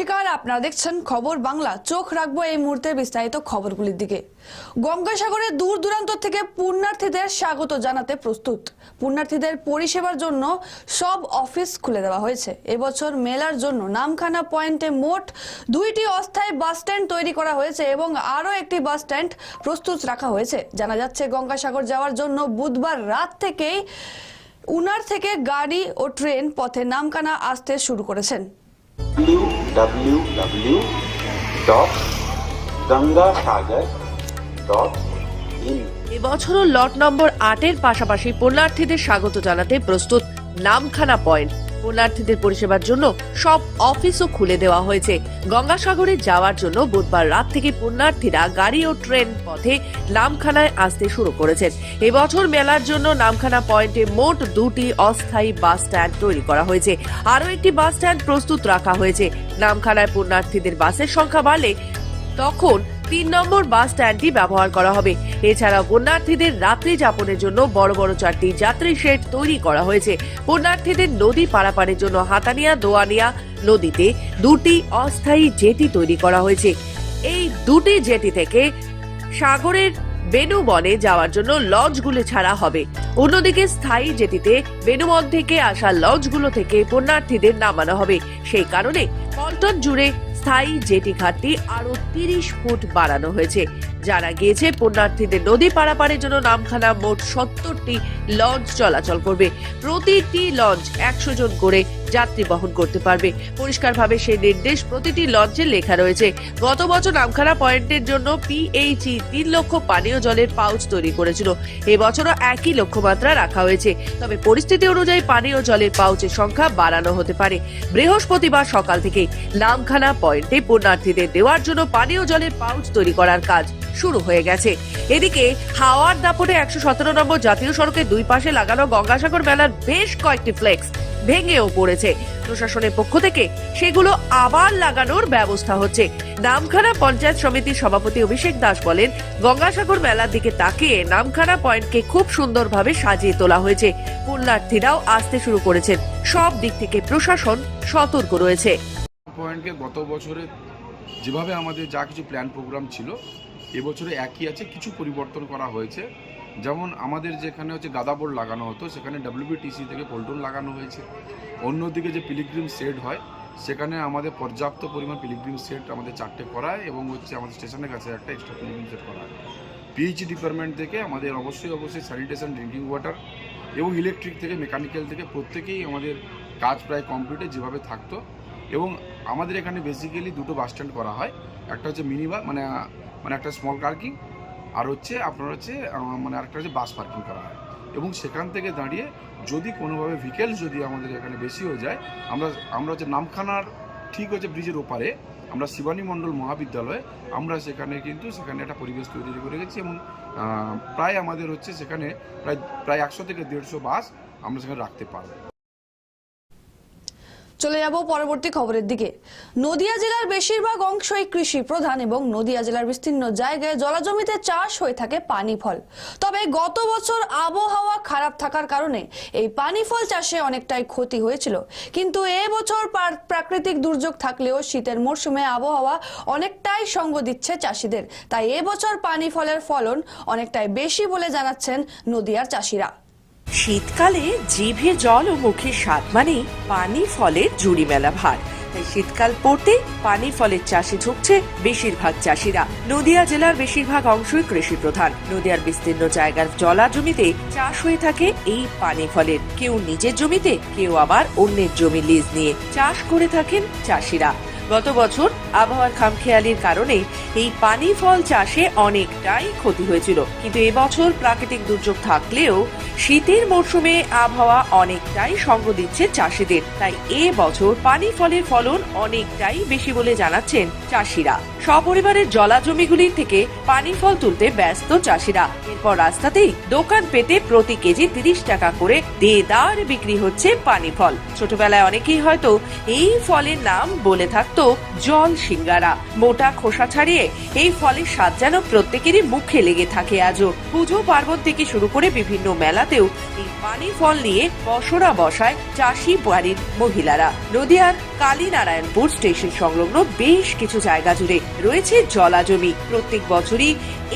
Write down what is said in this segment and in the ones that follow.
আর আপনারা দেখছেন খবর বাংলা। চোখ রাখব এই মুহূর্তে বিস্তারিত খবরগুলির দিকে। গঙ্গাসাগরে দূর দূরান্ত থেকে পুণ্যার্থীদের স্বাগত জানাতে প্রস্তুত। পুণ্যার্থীদের পরিষেবার জন্য সব অফিস খুলে দেওয়া হয়েছে। এবছর মেলার জন্য নামখানা পয়েন্টে মোট দুইটি অস্থায়ী বাস স্ট্যান্ড তৈরি করা হয়েছে এবং আরও একটি বাস স্ট্যান্ড প্রস্তুত রাখা হয়েছে। জানা যাচ্ছে, গঙ্গাসাগর যাওয়ার জন্য বুধবার রাত থেকেই উনার থেকে গাড়ি ও ট্রেন পথে নামখানা আসতে শুরু করেছেন। www.gangasagar.in এবছরও লট নম্বর আটের পাশাপাশি পুণ্যার্থীদের স্বাগত জানাতে প্রস্তুত নামখানা পয়েন্ট। পুণ্যার্থীদের পরিষেবার জন্য সব অফিসও খুলে দেওয়া হয়েছে। গঙ্গাসাগরে যাওয়ার জন্য বুধবার রাত থেকে পুণ্যার্থীরা গাড়ি ও ট্রেন পথে নামখানায় আসতে শুরু করেছেন। এবছর মেলার জন্য নামখানা পয়েন্টে মোট দুটি অস্থায়ী বাস স্ট্যান্ড তৈরি করা হয়েছে। আরও একটি বাস স্ট্যান্ড প্রস্তুত রাখা হয়েছে। নামখানায় পুণ্যার্থীদের বাসের সংখ্যা বাড়লে তখন তিন নম্বর বাস স্ট্যান্ডটি ব্যবহার করা হবে। এছাড়া পুণ্যার্থীদের রাত্রি যাপনের জন্য বড় বড় চারটি যাত্রী শেড তৈরি করা হয়েছে। পুণ্যার্থীদের নদী পারাপারের জন্য হাতানিয়া, দোয়ানিয়া নদীতে দুটি অস্থায়ী জেটি তৈরি করা হয়েছে। এই দুটি জেটি থেকে সাগরের বেনুবনে যাওয়ার জন্য লঞ্চগুলো ছাড়া হবে। অন্যদিকে স্থায়ী জেটিতে বেনুবন থেকে আসা লঞ্চগুলো থেকে পণ্যার্থীদের নামানো হবে। সেই কারণে পল্টন জুড়ে স্থায়ী জেটি ঘাটটি আরও তিরিশ ফুট বাড়ানো হয়েছে। জানা গিয়েছে, পুণ্যার্থীদের নদী পারাপারের জন্য নামখানা মোট সত্তরটি লঞ্চ চলাচল করবে। প্রতিটি লঞ্চ একশো জন করে যাত্রী বহন করতে পারবে। পরিষ্কারভাবে সেই নির্দেশ প্রতিটি লঞ্চে লেখা রয়েছে। গত বছর নামখানা পয়েন্টের জন্য পিএইচই তিন লক্ষ পানীয় জলের পাউচ তৈরি করেছিল। এবছরও একই লক্ষ্যমাত্রা রাখা হয়েছে। তবে পরিস্থিতি অনুযায়ী পানীয় জলের পাউচের সংখ্যা বাড়ানো হতে পারে। বৃহস্পতিবার সকাল থেকে নামখানা পয়েন্টে পুণ্যার্থীদের দেওয়ার জন্য পানীয় জলের পাউচ তৈরি করার কাজ শুরু হয়ে গেছে। এদিকে হাওয়ার দাপটে একশো সতেরো নম্বর জাতীয় সড়কের দুই পাশে লাগানো গঙ্গাসাগর মেলার বেশ কয়েকটি ফ্লেক্স ভেঙেও পড়েছে। প্রশাসনের পক্ষ থেকে সেগুলো আবার লাগানোর ব্যবস্থা হচ্ছে। নামখানা পঞ্চায়েত সমিতির সভাপতি অভিষেক দাস বলেন, গঙ্গাসাগর মেলার দিকে তাকিয়ে নামখানা পয়েন্টকে খুব সুন্দরভাবে সাজিয়ে তোলা হয়েছে। পুণ্যার্থীরাও আসতে শুরু করেছেন। সব দিক থেকে প্রশাসন সতর্ক রয়েছে। পয়েন্টকে গত বছরে যেভাবে আমাদের যা কিছু প্ল্যান প্রোগ্রাম ছিল এবছরে একই আছে, কিছু পরিবর্তন করা হয়েছে। যেমন আমাদের যেখানে হচ্ছে গাদা বোর্ড লাগানো হতো, সেখানে ডাব্লিউবিটিসি থেকে পল্টন লাগানো হয়েছে। অন্যদিকে যে পিলিগ্রিম সেট হয়, সেখানে আমাদের পর্যাপ্ত পরিমাণ পিলিগ্রিম সেট আমাদের চারটে করায় এবং হচ্ছে আমাদের স্টেশনের কাছে একটা এক্সট্রা পিলিগ্রিম সেট করা হয় পিএইচি ডিপার্টমেন্ট থেকে আমাদের অবশ্যই অবশ্যই স্যানিটেশন ড্রিঙ্কিং ওয়াটার এবং ইলেকট্রিক থেকে মেকানিক্যাল থেকে প্রত্যেকেই আমাদের কাজ প্রায় কমপ্লিটে যেভাবে থাকতো। এবং আমাদের এখানে বেসিক্যালি দুটো বাস স্ট্যান্ড করা হয়। একটা হচ্ছে মিনি বাস মানে মানে একটা স্মল পার্কিং আর হচ্ছে আপনার হচ্ছে মানে আরেকটা হচ্ছে বাস পার্কিং করা হয়। এবং সেখান থেকে দাঁড়িয়ে যদি কোনোভাবে ভিকেলস যদি আমাদের এখানে বেশি হয়ে যায়, আমরা আমরা হচ্ছে নামখানার ঠিক হচ্ছে ব্রিজের ওপারে, আমরা শিবানী মণ্ডল মহাবিদ্যালয়ে আমরা সেখানে কিন্তু সেখানে একটা পরিবেশ তৈরি করে গেছি এবং প্রায় আমাদের হচ্ছে সেখানে প্রায় প্রায় একশো থেকে দেড়শো বাস আমরা সেখানে রাখতে পারব। চলে যাব পরবর্তী খবরের দিকে। নদিয়া জেলার বেশিরভাগ অংশই কৃষি প্রধান এবং নদিয়া জেলার বিস্তীর্ণ জায়গায় জলাজমিতে চাষ হয়ে থাকে পানি ফল তবে গত বছর আবহাওয়া খারাপ থাকার কারণে এই পানি ফল চাষে অনেকটাই ক্ষতি হয়েছিল। কিন্তু এ বছর প্রাকৃতিক দুর্যোগ থাকলেও শীতের মরশুমে আবহাওয়া অনেকটাই সঙ্গ দিচ্ছে চাষিদের। তাই এবছর পানি ফলের ফলন অনেকটাই বেশি বলে জানাচ্ছেন নদিয়ার চাষিরা। শীতকালে জিভে জল ও মুখে স্বাদ মানে পানি ফলের জুড়ি মেলা ভার। তাই শীতকাল পড়তে পানি ফলের চাষে ঝুঁকছে বেশিরভাগ চাষিরা। নদিয়া জেলার বেশিরভাগ অংশই কৃষি প্রধান। নদিয়ার বিস্তীর্ণ জায়গার জলা জমিতে চাষ হয়ে থাকে এই পানি ফলের। কেউ নিজের জমিতে, কেউ আবার অন্যের জমি লিজ নিয়ে চাষ করে থাকেন চাষিরা। গত বছর আবহাওয়ার খামখেয়ালির কারণে এই পানি ফল চাষে অনেকটাই ক্ষতি হয়েছিল। কিন্তু এবছর প্রাকৃতিক দুর্যোগ থাকলেও শীতের মরশুমে আবহাওয়া অনেকটাই সঙ্গ দিচ্ছে চাষিদের। তাই এ বছর পানি ফলের ফলন অনেকটাই বেশি বলে জানাচ্ছেন চাষিরা। সপরিবারের জলা জমিগুলির থেকে পানি ফল তুলতে ব্যস্ত চাষিরা। এরপর রাস্তাতেই দোকান পেতে প্রতি কেজি তিরিশ টাকা করে দেদার বিক্রি হচ্ছে পানি ফল। ছোটবেলায় অনেকেই হয়তো এই ফলের নাম বলে থাকতো জল সিঙ্গারা। মোটা খোসা ছাড়িয়ে এই ফলের স্বাদ যেন প্রত্যেকেরই মুখে লেগে থাকে আজও। পুজো পার্বণ থেকে শুরু করে বিভিন্ন মেলাতেও এই পানি ফল নিয়ে বসরা বসায় চাষি বাড়ির মহিলারা। নদিয়ার কালীনারায়ণপুর স্টেশন সংলগ্ন বেশ কিছু জায়গা জুড়ে রয়েছে জলাজমি প্রত্যেক বছরই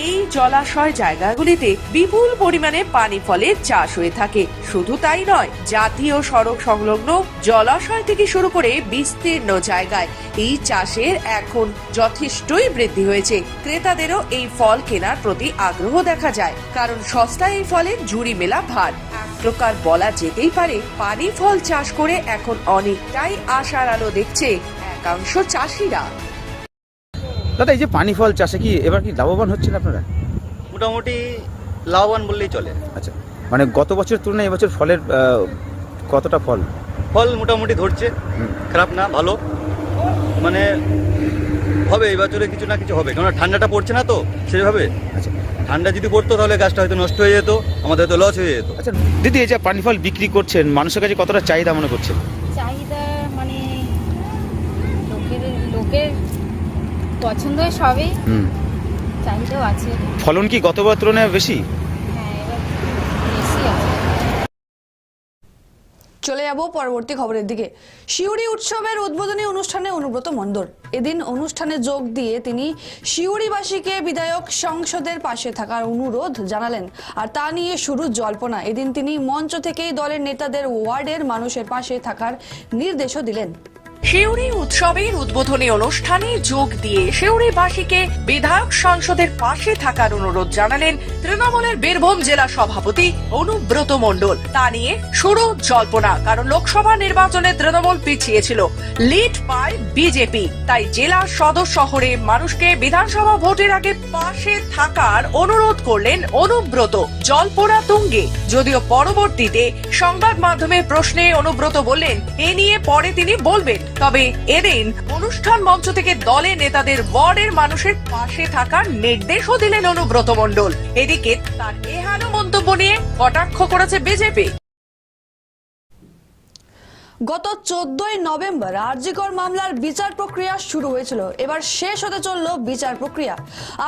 এই জলাশয় জায়গাগুলিতে বিপুল পরিমাণে পানি ফলের চাষ হয়ে থাকে। শুধু তাই নয়, জাতীয় সড়ক সংলগ্ন জলাশয় থেকে শুরু করে বিস্তীর্ণ জায়গায় এই চাষের এখন যথেষ্টই বৃদ্ধি হয়েছে। ক্রেতাদেরও এই ফল কেনার প্রতি আগ্রহ দেখা যায়। কারণ সস্তায় এই ফলের জুড়ি মেলা ভার। এক প্রকার বলা যেতেই পারে পানি ফল চাষ করে এখন অনেকটাই আশার আলো দেখছে একাংশ চাষিরা। দাদা এই যে পানি ফল চাষে কি এবার কি লাভবান হচ্ছেন আপনারা? মোটামুটি লাভবান বললেই চলে। আচ্ছা মানে গত বছর তুলনায় এবছর ফলের কতটা ফল? ফল মোটামুটি ধরছে। খারাপ না ভালো। মানে হবে এই বছরে কিছু না কিছু হবে। কারণ ঠান্ডাটা পড়ছে না তো সেভাবে। আচ্ছা। ঠান্ডা যদি পড়তো তাহলে গাছটা হয়তো নষ্ট হয়ে যেত আমাদের হয়তো লস হয়ে যেত। আচ্ছা দিদি এই যে পানি ফল বিক্রি করছেন মানুষের কাছে কতটা চাহিদা মনে করছেন? চাহিদা মানে লোকের লোকের পছন্দ সবই। চাহিদাও আছে। ফলন কি গতবার তুলনায় বেশি হ্যাঁ এবার বেশি আছে চলে যাব পরবর্তী খবরের দিকে। শিউরি উৎসবের উদ্বোধনী অনুষ্ঠানে অনুব্রত মণ্ডল। এদিন অনুষ্ঠানে যোগ দিয়ে তিনি শিউরিবাসীকে বিধায়ক সংসদের পাশে থাকার অনুরোধ জানালেন। আর তা নিয়ে শুরু জল্পনা। এদিন তিনি মঞ্চ থেকেই দলের নেতাদের ওয়ার্ডের মানুষের পাশে থাকার নির্দেশও দিলেন। শিউরি উৎসবের উদ্বোধনী অনুষ্ঠানে যোগ দিয়ে শিউরিবাসীকে বিধায়ক সংসদের পাশে থাকার অনুরোধ জানালেন তৃণমূলের বীরভূম জেলা সভাপতি অনুব্রত মণ্ডল। তা নিয়ে শুরু জল্পনা, কারণ লোকসভা নির্বাচনে তৃণমূল পিছিয়েছিল। লিড পায় বিজেপি, তাই জেলা সদর শহরে মানুষকে বিধানসভা ভোটের আগে পাশে থাকার অনুরোধ করলেন অনুব্রত। জল্পনা তুঙ্গে, যদিও পরবর্তীতে সংবাদ মাধ্যমে প্রশ্নে অনুব্রত বললেন, এ নিয়ে পরে তিনি বলবেন। তবে এদিন অনুষ্ঠান মঞ্চ থেকে দলে নেতাদের ওয়ার্ডের মানুষের পাশে থাকার নির্দেশও দিলেন অনুব্রত মণ্ডল। এদিকে তার এহানো মন্তব্য নিয়ে কটাক্ষ করেছে বিজেপি। গত চোদ্দই নভেম্বর আরজিকর মামলার বিচার প্রক্রিয়া শুরু হয়েছিল। এবার শেষ হতে চলল বিচার প্রক্রিয়া।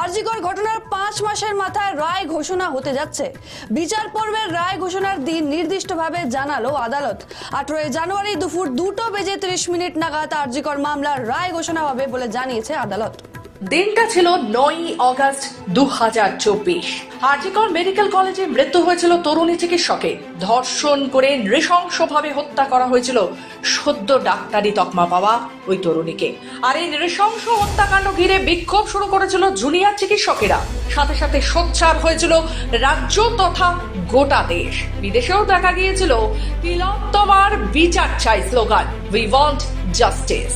আরজিকর ঘটনার পাঁচ মাসের মাথায় রায় ঘোষণা হতে যাচ্ছে। বিচার পর্বের রায় ঘোষণার দিন নির্দিষ্টভাবে জানালো আদালত। আঠারোই জানুয়ারি দুপুর দুটো বেজে ত্রিশ মিনিট নাগাদ আরজিকর মামলার রায় ঘোষণা হবে বলে জানিয়েছে আদালত। দিনটা ছিল নয় আগস্ট দু হাজার চব্বিশ। হার্জিকর মেডিকেল কলেজে মৃত্যু হয়েছিল তরুণী চিকিৎসকে। ধর্ষণ করে নৃশংসভাবে হত্যা করা হয়েছিল সদ্য ডাক্তারি তকমা পাওয়া ওই তরুণীকে। আর এই নৃশংস হত্যাকাণ্ড ঘিরে বিক্ষোভ শুরু করেছিল জুনিয়র চিকিৎসকেরা। সাথে সাথে সোচ্চার হয়েছিল রাজ্য তথা গোটা দেশ। বিদেশেও দেখা গিয়েছিল তিলোত্তমার বিচার চাই স্লোগান উই ওয়ান্ট জাস্টিস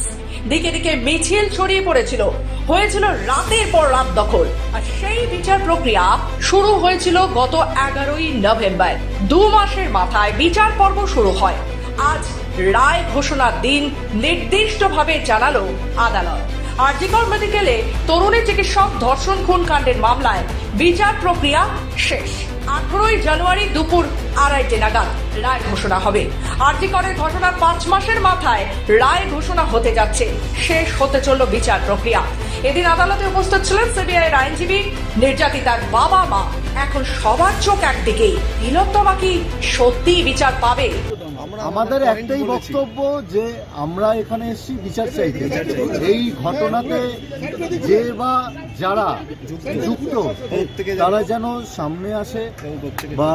দিকে দিকে মিছিল ছড়িয়ে পড়েছিল। হয়েছিল রাতের পর রাত দখল। আর সেই বিচার প্রক্রিয়া শুরু হয়েছিল গত এগারোই নভেম্বর। দু মাসের মাথায় বিচার পর্ব শুরু হয়। আজ রায় ঘোষণার দিন নির্দিষ্টভাবে জানালো আদালত। আরজিকর মেডিকেলে তরুণী চিকিৎসক ধর্ষণ খুন কাণ্ডের মামলায় বিচার প্রক্রিয়া শেষ। আঠারোই জানুয়ারি দুপুর আড়াইটে নাগাদ রায় ঘোষণা হবে। আর্জিকরের ঘটনার পাঁচ মাসের মাথায় রায় ঘোষণা হতে যাচ্ছে। শেষ হতে চলল বিচার প্রক্রিয়া। এদিন আদালতে উপস্থিত ছিলেন সিবিআই এর আইনজীবী নির্যাতিতার বাবা মা এখন সবার চোখ একদিকেই। তিলোত্তমা কি সত্যি বিচার পাবে? আমাদের একটাই বক্তব্য যে আমরা এখানে এসেছি বিচার চাইতে। এই ঘটনাতে যে বা যারা যুক্ত তারা যেন সামনে আসে বা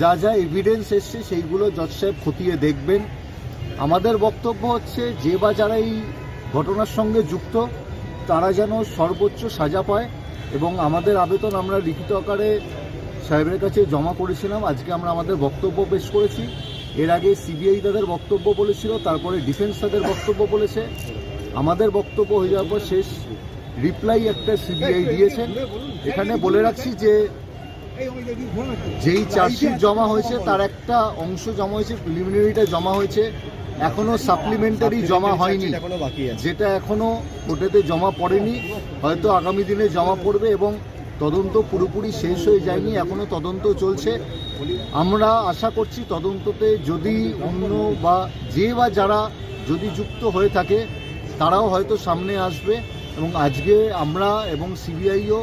যা যা এভিডেন্স এসছে সেইগুলো জজ সাহেব খতিয়ে দেখবেন। আমাদের বক্তব্য হচ্ছে যে বা যারা এই ঘটনার সঙ্গে যুক্ত তারা যেন সর্বোচ্চ সাজা পায় এবং আমাদের আবেদন আমরা লিখিত আকারে সাহেবের কাছে জমা করেছিলাম। আজকে আমরা আমাদের বক্তব্য পেশ করেছি। এর আগে সিবিআই তাদের বক্তব্য বলেছিল, তারপরে ডিফেন্স তাদের বক্তব্য বলেছে। আমাদের বক্তব্য হয়ে যাওয়ার পর শেষ রিপ্লাই একটা সিবিআই দিয়েছেন এখানে বলে রাখছি যে, যেই চার্জশিট জমা হয়েছে, তার একটা অংশ জমা হয়েছে প্রিলিমিনারিটা জমা হয়েছে। এখনও সাপ্লিমেন্টারি জমা হয়নি। যেটা এখনও কোর্টেতে জমা পড়েনি। হয়তো আগামী দিনে জমা পড়বে এবং তদন্ত পুরোপুরি শেষ হয়ে যায়নি এখনও তদন্ত চলছে। আমরা আশা করছি তদন্ততে যদি অন্য বা যে বা যারা যদি যুক্ত হয়ে থাকে তারাও হয়তো সামনে আসবে। এবং আজকে আমরা এবং সিবিআইও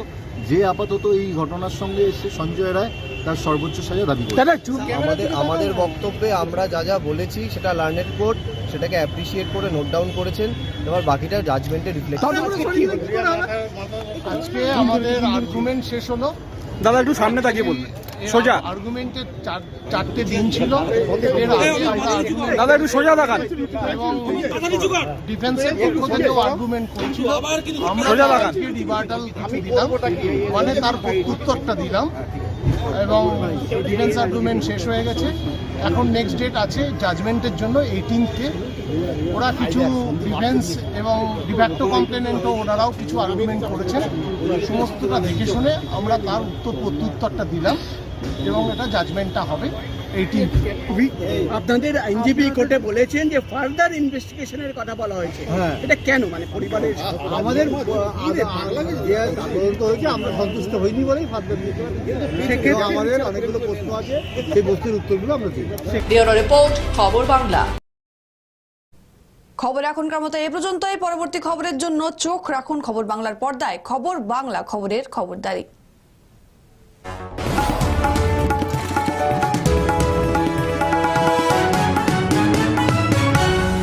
যে আপাতত এই ঘটনার সঙ্গে এসে সঞ্জয় রায় তার সর্বোচ্চ সাজা দাবি করে আমাদের আমাদের বক্তব্যে আমরা যা যা বলেছি সেটা লার্নেড কোর্ট সেটাকে অ্যাপ্রিসিয়েট করে নোট ডাউন করেছেন এবার বাকিটা জাজমেন্টে রিফ্লেক্ট আজকে আমাদের আর্গুমেন্ট শেষ হলো। দাদা একটু সামনে তাকিয়ে বলবেন। সোজা। আর্গুমেন্টের চারটে দিন ছিল। দাদা একটু সোজা দেখান এবং ডিফেন্সের পক্ষ থেকেও আর্গুমেন্ট করেছিল আমরা সোজা লাগান। রিভার্টাল দিলাম। মানে তার উত্তরটা দিলাম। এবং ডিফেন্স আর্গুমেন্ট শেষ হয়ে গেছে। এখন নেক্সট ডেট আছে জাজমেন্টের জন্য এইটিনকে ওরা কিছু ডিফেন্স এবং ডিফ্যাক্টো কমপ্লেনেন্টও ওনারাও কিছু আর্গুমেন্ট করেছেন। সমস্তটা দেখে শুনে আমরা তার উত্তর প্রত্যুত্তরটা দিলাম এবং এটা জাজমেন্টটা হবে। এইটিন আপনাদের আইনজীবী কোর্টে বলেছেন যে ফার্দার ইনভেস্টিগেশনের কথা বলা হয়েছে। হ্যাঁ। এটা কেন? মানে পরিবারের আমাদের তদন্ত হয়েছে আমরা সন্তুষ্ট হইনি বলেই সেক্ষেত্রে আমাদের অনেকগুলো প্রশ্ন আছে সেই প্রশ্নের উত্তরগুলো আমরা দিই। রিপোর্ট খবর বাংলা। খবর এখনকার মতো এ পর্যন্তই। পরবর্তী খবরের জন্য চোখ রাখুন খবর বাংলার পর্দায়। খবর বাংলা খবরের খবরদারি।